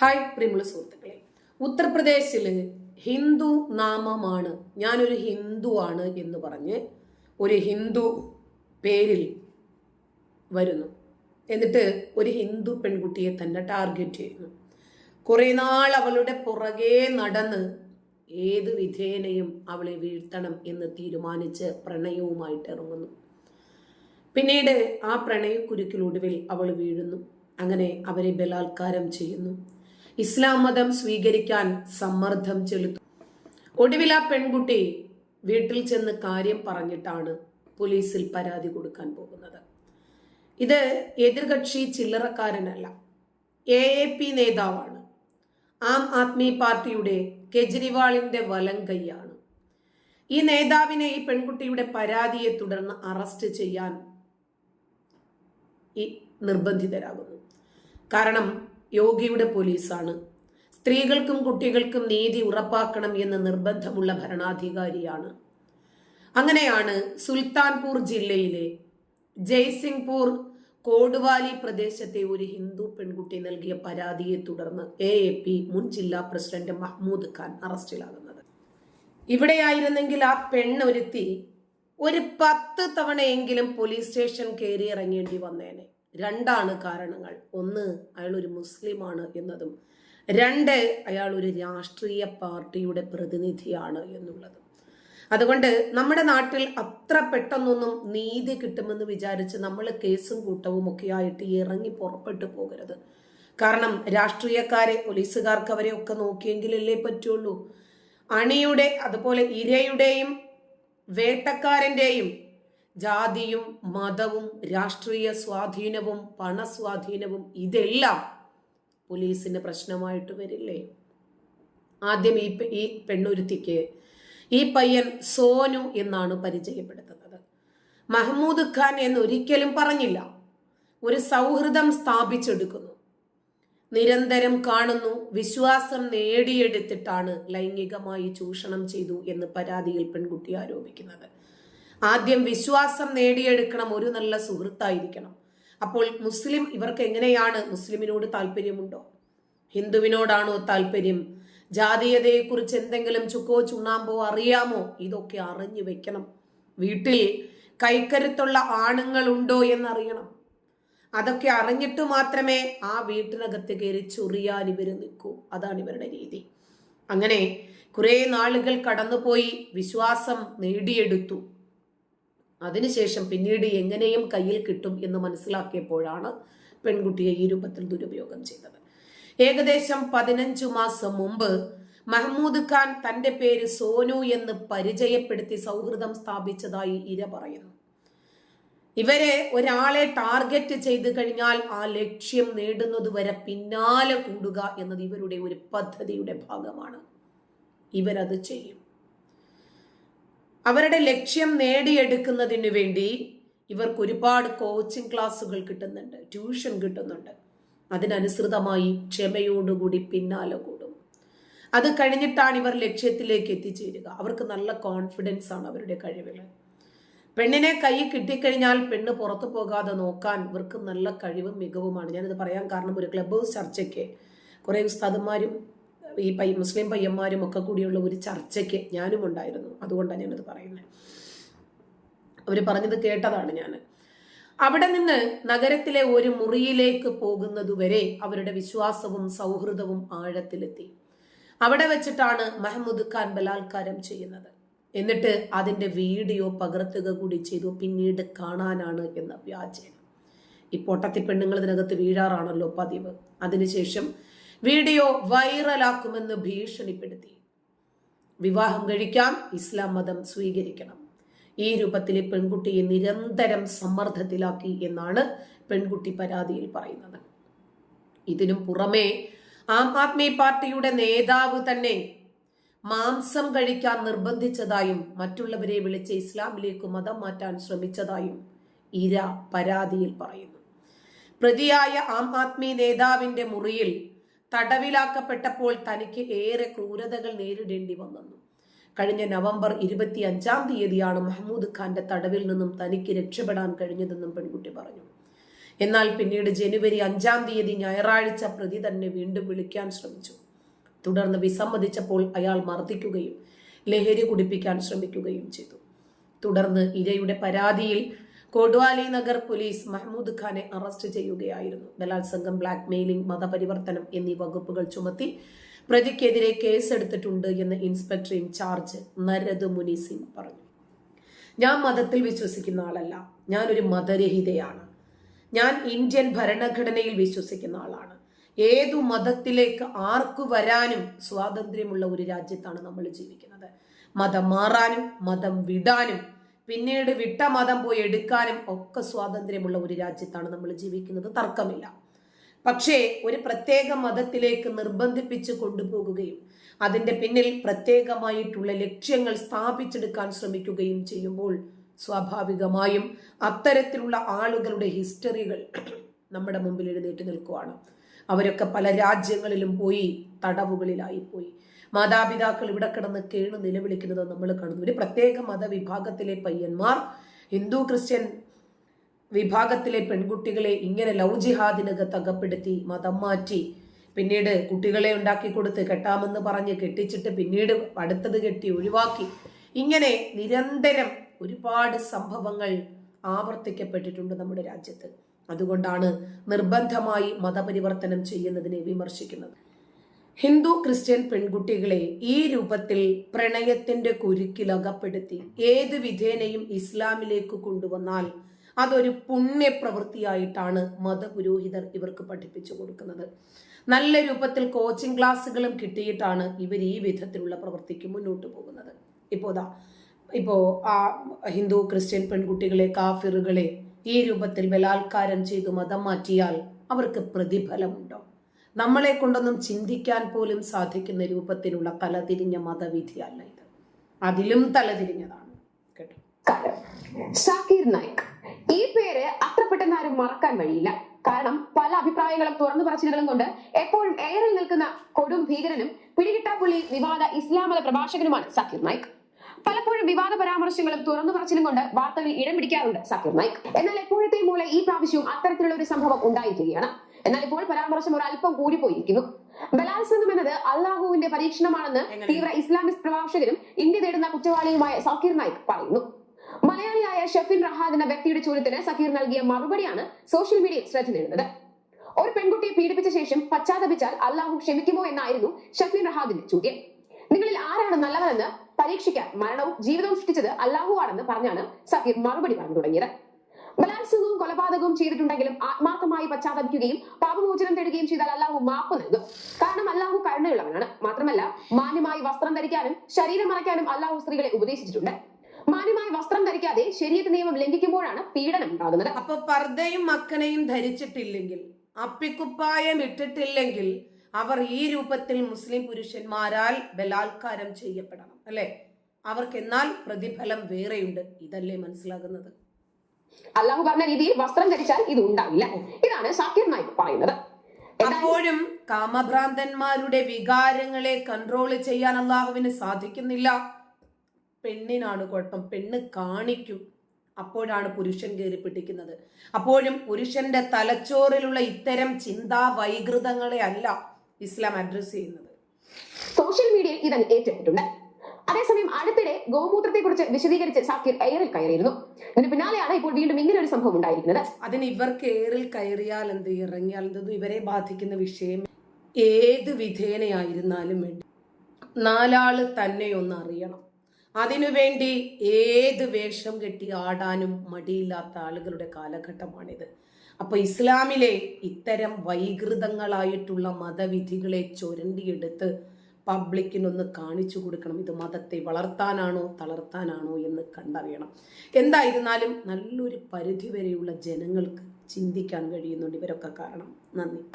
Hi പ്രിമുള സുഹൃത്തുക്കളെ. ഉത്തർപ്രദേശിൽ ഹിന്ദു നാമമാണ്. ഞാനൊരു ഹിന്ദു ആണ് എന്ന് പറഞ്ഞ് ഒരു ഹിന്ദു പേരിൽ വരുന്നു. എന്നിട്ട് ഒരു ഹിന്ദു പെൺകുട്ടിയെ തന്നെ ടാർഗറ്റ് ചെയ്യുന്നു. കുറേ നാൾ അവളുടെ പുറകെ നടന്ന് ഏത് വിധേനയും അവളെ വീഴ്ത്തണം എന്ന് തീരുമാനിച്ച് പ്രണയവുമായിട്ട് ഇറങ്ങുന്നു. പിന്നീട് ആ പ്രണയക്കുരുക്കിലൊടുവിൽ അവൾ വീഴുന്നു. അങ്ങനെ അവരെ ബലാത്കാരം ചെയ്യുന്നു. ഇസ്ലാം മതം സ്വീകരിക്കാൻ സമ്മർദ്ദം ചെലുത്തും. ഒടുവിൽ ആ പെൺകുട്ടി വീട്ടിൽ ചെന്ന് കാര്യം പറഞ്ഞിട്ടാണ് പോലീസിൽ പരാതി കൊടുക്കാൻ പോകുന്നത്. ഇത് എതിർകക്ഷി ചില്ലറക്കാരനല്ല എ എ പി നേതാവാണ്. ആം ആദ്മി പാർട്ടിയുടെ കെജ്രിവാളിന്റെ വലം കൈയാണ്. ഈ നേതാവിനെ ഈ പെൺകുട്ടിയുടെ പരാതിയെ തുടർന്ന് അറസ്റ്റ് ചെയ്യാൻ ഈ നിർബന്ധിതരാകുന്നു. കാരണം യോഗിയുടെ പോലീസാണ്. സ്ത്രീകൾക്കും കുട്ടികൾക്കും നീതി ഉറപ്പാക്കണം എന്ന് നിർബന്ധമുള്ള ഭരണാധികാരിയാണ്. അങ്ങനെയാണ് സുൽത്താൻപൂർ ജില്ലയിലെ ജയ്സിംഗ്പൂർ കോടുവാലി പ്രദേശത്തെ ഒരു ഹിന്ദു പെൺകുട്ടി നൽകിയ പരാതിയെ തുടർന്ന് എ എ പി മുൻ ജില്ലാ പ്രസിഡന്റ് മഹ്മൂദ് ഖാൻ അറസ്റ്റിലാകുന്നത്. ഇവിടെയായിരുന്നെങ്കിൽ ആ പെണ്ണൊരുത്തി ഒരു പത്ത് തവണയെങ്കിലും പോലീസ് സ്റ്റേഷൻ കയറി ഇറങ്ങേണ്ടി വന്നേനെ. രണ്ടാണ് കാരണങ്ങൾ. ഒന്ന് അയാൾ ഒരു മുസ്ലിമാണ് എന്നതും. രണ്ട് അയാൾ ഒരു രാഷ്ട്രീയ പാർട്ടിയുടെ പ്രതിനിധിയാണ് എന്നുള്ളതും. അതുകൊണ്ട് നമ്മുടെ നാട്ടിൽ അത്ര പെട്ടെന്നൊന്നും നീതി കിട്ടുമെന്ന് വിചാരിച്ച് നമ്മൾ കേസും കൂട്ടവും ഒക്കെ ആയിട്ട് ഇറങ്ങി പുറപ്പെട്ടു പോകരുത്. കാരണം രാഷ്ട്രീയക്കാരെ പോലീസുകാർക്ക് അവരെ ഒക്കെ നോക്കിയെങ്കിലല്ലേ പറ്റുള്ളൂ. അണിയുടെ അതുപോലെ ഇരയുടെയും വേട്ടക്കാരന്റെയും ജാതിയും മതവും രാഷ്ട്രീയ സ്വാധീനവും പണസ്വാധീനവും ഇതെല്ലാം പോലീസിന് പ്രശ്നമായിട്ട് വരില്ലേ? ആദ്യം ഈ ഈ പെണ്ണുരുത്തിക്ക് ഈ പയ്യൻ സോനു എന്നാണ് പരിചയപ്പെടുത്തുന്നത്. മഹ്മൂദ് ഖാൻ എന്ന് ഒരിക്കലും പറഞ്ഞില്ല. ഒരു സൗഹൃദം സ്ഥാപിച്ചെടുക്കുന്നു. നിരന്തരം കാണുന്നു വിശ്വാസം നേടിയെടുത്തിട്ടാണ് ലൈംഗികമായി ചൂഷണം ചെയ്തു എന്ന് പരാതിയിൽ പെൺകുട്ടി ആരോപിക്കുന്നത്. ആദ്യം വിശ്വാസം നേടിയെടുക്കണം ഒരു നല്ല സുഹൃത്തായിരിക്കണം. അപ്പോൾ മുസ്ലിം ഇവർക്ക് എങ്ങനെയാണ് മുസ്ലിമിനോട് താല്പര്യമുണ്ടോ? ഹിന്ദുവിനോടാണോ താല്പര്യം? ജാതീയതയെക്കുറിച്ച് എന്തെങ്കിലും ചുക്കോ ചുണ്ണാമ്പോ അറിയാമോ? ഇതൊക്കെ അറിഞ്ഞു വെക്കണം. വീട്ടിൽ കൈക്കരുത്തുള്ള ആണുങ്ങളുണ്ടോ എന്നറിയണം. അതൊക്കെ അറിഞ്ഞിട്ട് മാത്രമേ ആ വീട്ടിനകത്ത് കയറി ചൊറിയാൻ ഇവർ നിൽക്കൂ. അതാണ് ഇവരുടെ രീതി. അങ്ങനെ കുറെ നാളുകൾ കടന്നുപോയി വിശ്വാസം നേടിയെടുത്തു. അതിനുശേഷം പിന്നീട് എങ്ങനെയും കയ്യിൽ കിട്ടും എന്ന് മനസ്സിലാക്കിയപ്പോഴാണ് പെൺകുട്ടിയെ ഈ രൂപത്തിൽ ദുരുപയോഗം ചെയ്തത്. ഏകദേശം പതിനഞ്ചു മാസം മുമ്പ് മഹ്മൂദ് ഖാൻ തന്റെ പേര് സോനു എന്ന് പരിചയപ്പെടുത്തി സൗഹൃദം സ്ഥാപിച്ചതായി ഇര പറയുന്നു. ഇവരെ ഒരാളെ ടാർഗറ്റ് ചെയ്ത് കഴിഞ്ഞാൽ ആ ലക്ഷ്യം നേടുന്നത് വരെ പിന്നാലെ കൂടുക എന്നത് ഇവരുടെ ഒരു പദ്ധതിയുടെ ഭാഗമാണ്. ഇവരത് ചെയ്യും. അവരുടെ ലക്ഷ്യം നേടിയെടുക്കുന്നതിന് വേണ്ടി ഇവർക്ക് ഒരുപാട് കോച്ചിങ് ക്ലാസ്സുകൾ കിട്ടുന്നുണ്ട് ട്യൂഷൻ കിട്ടുന്നുണ്ട്. അതിനനുസൃതമായി ക്ഷമയോടുകൂടി പിന്നാലെ കൂടും. അത് കഴിഞ്ഞിട്ടാണ് ഇവർ ലക്ഷ്യത്തിലേക്ക് എത്തിച്ചേരുക. അവർക്ക് നല്ല കോൺഫിഡൻസ് ആണ് അവരുടെ കഴിവിൽ പെണ്ണിനെ കൈ കിട്ടിക്കഴിഞ്ഞാൽ പെണ്ണ് പുറത്തു പോകാതെ നോക്കാൻ ഇവർക്ക് നല്ല കഴിവും മികവുമാണ്. ഞാനിത് പറയാൻ കാരണം ഒരു ക്ലബ് ഹൗസ് ചർച്ചയ്ക്ക് കുറേ ഉസ്താദന്മാരും ഈ പൈ മുസ്ലിം പയ്യന്മാരും ഒക്കെ കൂടിയുള്ള ഒരു ചർച്ചയ്ക്ക് ഞാനും ഉണ്ടായിരുന്നു. അതുകൊണ്ടാണ് ഞാനത് പറയുന്നത്. അവർ പറഞ്ഞത് കേട്ടതാണ് ഞാൻ അവിടെ നിന്ന് നഗരത്തിലെ ഒരു മുറിയിലേക്ക് പോകുന്നതുവരെ അവരുടെ വിശ്വാസവും സൗഹൃദവും ആഴത്തിലെത്തി. അവിടെ വെച്ചിട്ടാണ് മെഹമ്മദ് ഖാൻ ബലാത്കാരം ചെയ്യുന്നത്. എന്നിട്ട് അതിന്റെ വീഡിയോ പകർത്തുക കൂടി ചെയ്തു. പിന്നീട് കാണാനാണ് എന്ന വ്യാജേന. ഈ പൊട്ടത്തി പെണ്ണുങ്ങൾ ഇതിനകത്ത് വീഴാറാണല്ലോ പതിവ്. അതിനുശേഷം വീഡിയോ വൈറലാക്കുമെന്ന് ഭീഷണിപ്പെടുത്തി. വിവാഹം കഴിക്കാൻ ഇസ്ലാം മതം സ്വീകരിക്കണം. ഈ രൂപത്തിലെ പെൺകുട്ടിയെ നിരന്തരം സമ്മർദ്ദത്തിലാക്കി എന്നാണ് പെൺകുട്ടി പരാതിയിൽ പറയുന്നത്. ഇതിനും പുറമെ ആം ആദ്മി പാർട്ടിയുടെ നേതാവ് തന്നെ മാംസം കഴിക്കാൻ നിർബന്ധിച്ചതായും മറ്റുള്ളവരെ വിളിച്ച് ഇസ്ലാമിലേക്ക് മതം മാറ്റാൻ ശ്രമിച്ചതായും ഇര പരാതിയിൽ പറയുന്നു. പ്രതിയായ ആം ആദ്മി നേതാവിന്റെ മുറിയിൽ തടവിലാക്കപ്പെട്ടപ്പോൾ തനിക്ക് ഏറെ ക്രൂരതകൾ നേരിടേണ്ടി വന്നെന്നു കഴിഞ്ഞ നവംബർ ഇരുപത്തി അഞ്ചാം തീയതിയാണ് മഹമ്മൂദ് ഖാന്റെ തടവിൽ നിന്നും തനിക്ക് രക്ഷപ്പെടാൻ കഴിഞ്ഞതെന്നും പെൺകുട്ടി പറഞ്ഞു. എന്നാൽ പിന്നീട് ജനുവരി അഞ്ചാം തീയതി ഞായറാഴ്ച പ്രതി തന്നെ വീണ്ടും വിളിക്കാൻ ശ്രമിച്ചു. തുടർന്ന് വിസമ്മതിച്ചപ്പോൾ അയാൾ മർദ്ദിക്കുകയും ലഹരി കുടിപ്പിക്കാൻ ശ്രമിക്കുകയും ചെയ്തു. തുടർന്ന് ഇരയുടെ പരാതിയിൽ കോട്വാലി നഗർ പോലീസ് മഹ്മൂദ് ഖാനെ അറസ്റ്റ് ചെയ്യുകയായിരുന്നു. ബലാത്സംഗം ബ്ലാക്ക് മെയിലിംഗ് മതപരിവർത്തനം എന്നീ വകുപ്പുകൾ ചുമത്തി പ്രതിക്കെതിരെ കേസെടുത്തിട്ടുണ്ട് എന്ന് ഇൻസ്പെക്ടർ ഇൻചാർജ് നരദ് മുനി സിംഗ് പറഞ്ഞു. ഞാൻ മതത്തിൽ വിശ്വസിക്കുന്ന ആളല്ല. ഞാനൊരു മതരഹിതയാണ്. ഞാൻ ഇന്ത്യൻ ഭരണഘടനയിൽ വിശ്വസിക്കുന്ന ആളാണ്. ഏതു മതത്തിലേക്ക് ആർക്കു വരാനും സ്വാതന്ത്ര്യമുള്ള ഒരു രാജ്യത്താണ് നമ്മൾ ജീവിക്കുന്നത്. മതം മാറാനും മതം വിടാനും പിന്നീട് വിട്ട മതം പോയി എടുക്കാനും ഒക്കെ സ്വാതന്ത്ര്യമുള്ള ഒരു രാജ്യത്താണ് നമ്മൾ ജീവിക്കുന്നത്. തർക്കമില്ല. പക്ഷേ ഒരു പ്രത്യേക മതത്തിലേക്ക് നിർബന്ധിപ്പിച്ച് കൊണ്ടുപോകുകയും അതിന്റെ പിന്നിൽ പ്രത്യേകമായിട്ടുള്ള ലക്ഷ്യങ്ങൾ സ്ഥാപിച്ചെടുക്കാൻ ശ്രമിക്കുകയും ചെയ്യുമ്പോൾ സ്വാഭാവികമായും അത്തരത്തിലുള്ള ആളുകളുടെ ഹിസ്റ്ററികൾ നമ്മുടെ മുമ്പിൽ എഴുന്നേറ്റ് നിൽക്കുവാണ്. അവരൊക്കെ പല രാജ്യങ്ങളിലും പോയി തടവുകളിലായി പോയി. മാതാപിതാക്കൾ ഇവിടെ കിടന്ന് കേണ് നിലവിളിക്കുന്നത് നമ്മൾ കാണുന്നു. ഒരു പ്രത്യേക മതവിഭാഗത്തിലെ പയ്യന്മാർ ഹിന്ദു ക്രിസ്ത്യൻ വിഭാഗത്തിലെ പെൺകുട്ടികളെ ഇങ്ങനെ ലവ് ജിഹാദിനകത്ത് അകപ്പെടുത്തി മതം മാറ്റി പിന്നീട് കുട്ടികളെ ഉണ്ടാക്കി കൊടുത്ത് കെട്ടാമെന്ന് പറഞ്ഞ് കെട്ടിച്ചിട്ട് പിന്നീട് അടുത്തത് കെട്ടി ഒഴിവാക്കി. ഇങ്ങനെ നിരന്തരം ഒരുപാട് സംഭവങ്ങൾ ആവർത്തിക്കപ്പെട്ടിട്ടുണ്ട് നമ്മുടെ രാജ്യത്ത്. അതുകൊണ്ടാണ് നിർബന്ധമായി മതപരിവർത്തനം ചെയ്യുന്നതിനെ വിമർശിക്കുന്നത്. ഹിന്ദു ക്രിസ്ത്യൻ പെൺകുട്ടികളെ ഈ രൂപത്തിൽ പ്രണയത്തിന്റെ കുരുക്കിലകപ്പെടുത്തി ഏത് വിധേനയും ഇസ്ലാമിലേക്ക് കൊണ്ടുവന്നാൽ അതൊരു പുണ്യപ്രവൃത്തിയായിട്ടാണ് മതപുരോഹിതർ ഇവർക്ക് പഠിപ്പിച്ചു കൊടുക്കുന്നത്. നല്ല രൂപത്തിൽ കോച്ചിങ് ക്ലാസ്സുകളും കിട്ടിയിട്ടാണ് ഇവർ ഈ വിധത്തിലുള്ള പ്രവൃത്തിക്ക് മുന്നോട്ട് പോകുന്നത്. ഇപ്പോൾ ദാ ഇപ്പോൾ ആ ഹിന്ദു ക്രിസ്ത്യൻ പെൺകുട്ടികളെ കാഫിറുകളെ ഈ രൂപത്തിൽ ബലാത്കാരം ചെയ്തു മതം മാറ്റിയാൽ അവർക്ക് പ്രതിഫലമുണ്ടോ? നമ്മളെ കൊണ്ടൊന്നും ചിന്തിക്കാൻ പോലും സാധിക്കുന്ന രൂപത്തിലുള്ള തലതിരിഞ്ഞ മതവിധിയല്ല ഇത്. അതിലും തലതിരിഞ്ഞതാണ്. ഷാക്കീർ നായിക് ഈ പേര് അത്ര പെട്ടെന്ന് ആരും മറക്കാൻ വഴിയില്ല കാരണം പല അഭിപ്രായങ്ങളും തുറന്നു പറച്ചിലുകളും കൊണ്ട് എപ്പോഴും ഏറെ നിൽക്കുന്ന കൊടും ഭീകരനും പിടികിട്ടാപ്പുള്ളി വിവാദ ഇസ്ലാം മത പ്രഭാഷകനുമാണ് സക്കീർ നായിക്. പലപ്പോഴും വിവാദ പരാമർശങ്ങളും തുറന്നു പറച്ചിലും കൊണ്ട് വാർത്തകളിൽ ഇടം പിടിക്കാറുണ്ട് സക്കീർ നായിക്. എന്നാൽ എപ്പോഴത്തെ പോലെ ഈ പ്രാവശ്യവും അത്തരത്തിലുള്ള ഒരു സംഭവം ഉണ്ടായിരിക്കുകയാണ്. എന്നാൽ ഇപ്പോൾ പരാമർശം ഒരു അല്പം കൂടിപ്പോയിരിക്കുന്നു. ബലാത്സംഗം എന്നത് അള്ളാഹുവിന്റെ പരീക്ഷണമാണെന്ന്? തീവ്ര ഇസ്ലാമിസ്റ്റ് പ്രഭാഷകനും ഇന്ത്യ തേടുന്ന കുറ്റവാളിയുമായ സക്കീർ നായിക് പറയുന്നു. മലയാളിയായ ഷെഫിൻ റഹാദ് എന്ന വ്യക്തിയുടെ ചോദ്യത്തിന് സക്കീർ നൽകിയ മറുപടിയാണ് സോഷ്യൽ മീഡിയയിൽ ശ്രദ്ധ നേടുന്നത്. ഒരു പെൺകുട്ടിയെ പീഡിപ്പിച്ച ശേഷം പശ്ചാത്തപിച്ചാൽ അള്ളാഹു ക്ഷമിക്കുമോ എന്നായിരുന്നു ഷഫീൻ റഹാദിന്റെ ചോദ്യം. നിങ്ങളിൽ ആരാണ് നല്ലവരെന്ന് പരീക്ഷിക്കാൻ മരണവും ജീവിതവും സൃഷ്ടിച്ചത് അള്ളാഹു ആണെന്ന് പറഞ്ഞാണ് സക്കീർ മറുപടി പറഞ്ഞു തുടങ്ങിയത്. ബലാത്സംഗവും കൊലപാതകവും ചെയ്തിട്ടുണ്ടെങ്കിലും ആത്മാർത്ഥമായി പശ്ചാത്തപിക്കുകയും പാപമോചനം തേടുകയും ചെയ്താൽ അല്ലാഹു മാപ്പ് നൽകും. കാരണം അല്ലാഹു കരുണയുള്ളവനാണ്. മാത്രമല്ല മാന്യമായി വസ്ത്രം ധരിക്കാനും ശരീരം മറയ്ക്കാനും അല്ലാഹു സ്ത്രീകളെ ഉപദേശിച്ചിട്ടുണ്ട്. മാന്യമായി വസ്ത്രം ധരിക്കാതെ ശരീരത്തെ നിയമം ലംഘിക്കുമ്പോഴാണ് പീഡനം ഉണ്ടാകുന്നത്. അപ്പൊ പർദ്ദയും മക്കനെയും ധരിച്ചിട്ടില്ലെങ്കിൽ അപ്പിക്കുപ്പായം ഇട്ടിട്ടില്ലെങ്കിൽ അവർ ഈ രൂപത്തിൽ മുസ്ലിം പുരുഷന്മാരാൽ ബലാത്കാരം ചെയ്യപ്പെടണം അല്ലെ? അവർക്ക് എന്നാൽ പ്രതിഫലം വേറെയുണ്ട്. ഇതല്ലേ മനസ്സിലാകുന്നത്. അള്ളാഹു പറഞ്ഞ രീതിയിൽ വസ്ത്രം ധരിച്ചാൽ ഇത് ഉണ്ടാവില്ല. ഇതാണ് സാക്കിർ നായിക് പറയുന്നത്. അപ്പോഴും കാമഭ്രാന്തന്മാരുടെ വികാരങ്ങളെ കൺട്രോൾ ചെയ്യാൻ അള്ളാഹുവിന് സാധിക്കുന്നില്ല. പെണ്ണിനാണ് കുഴപ്പം. പെണ്ണ് കാണിക്കും. അപ്പോഴാണ് പുരുഷൻ കയറി പിടിക്കുന്നത്. അപ്പോഴും പുരുഷന്റെ തലച്ചോറിലുള്ള ഇത്തരം ചിന്താ വൈകൃതങ്ങളെ അല്ല ഇസ്ലാം അഡ്രസ് ചെയ്യുന്നത്. സോഷ്യൽ മീഡിയയിൽ ഇതൻ ഏറ്റെടുത്തിട്ടുണ്ട് അതേസമയം അടുത്തിടെ ഗോമൂത്രത്തെ കുറിച്ച് വിശദീകരിച്ച് സാക്കിർ എയറിൽ കയറിയിരുന്നു. ഇതിന് പിന്നാലെയാണ് ഇപ്പോൾ വീണ്ടും ഇങ്ങനെ ഒരു സംഭവം ഉണ്ടായിരിക്കുന്നത്. അതിന് ഇവർക്ക് എയറിൽ കയറിയാൽ എന്ത് ഇറങ്ങിയാൽ എന്ത് ഇവരെ ബാധിക്കുന്ന വിഷയം ഏത് വിധേനയായിരുന്നാലും വേണ്ടി. നാലാൾ തന്നെ ഒന്ന് അറിയണം. അതിനുവേണ്ടി ഏത് വേഷം കെട്ടി ആടാനും മടിയില്ലാത്ത ആളുകളുടെ കാലഘട്ടമാണിത്. അപ്പോൾ ഇസ്ലാമിലെ ഇത്തരം വൈകൃതങ്ങളായിട്ടുള്ള മതവിധികളെ ചുരണ്ടിയെടുത്ത് പബ്ലിക്കിനൊന്ന് കാണിച്ചു കൊടുക്കണം. ഇത് മതത്തെ വളർത്താനാണോ തളർത്താനാണോ എന്ന് കണ്ടറിയണം. എന്തായിരുന്നാലും നല്ലൊരു പരിധിവരെയുള്ള ജനങ്ങൾക്ക് ചിന്തിക്കാൻ കഴിയുന്നുണ്ട്. ഇവരൊക്കെ കാരണം. നന്ദി.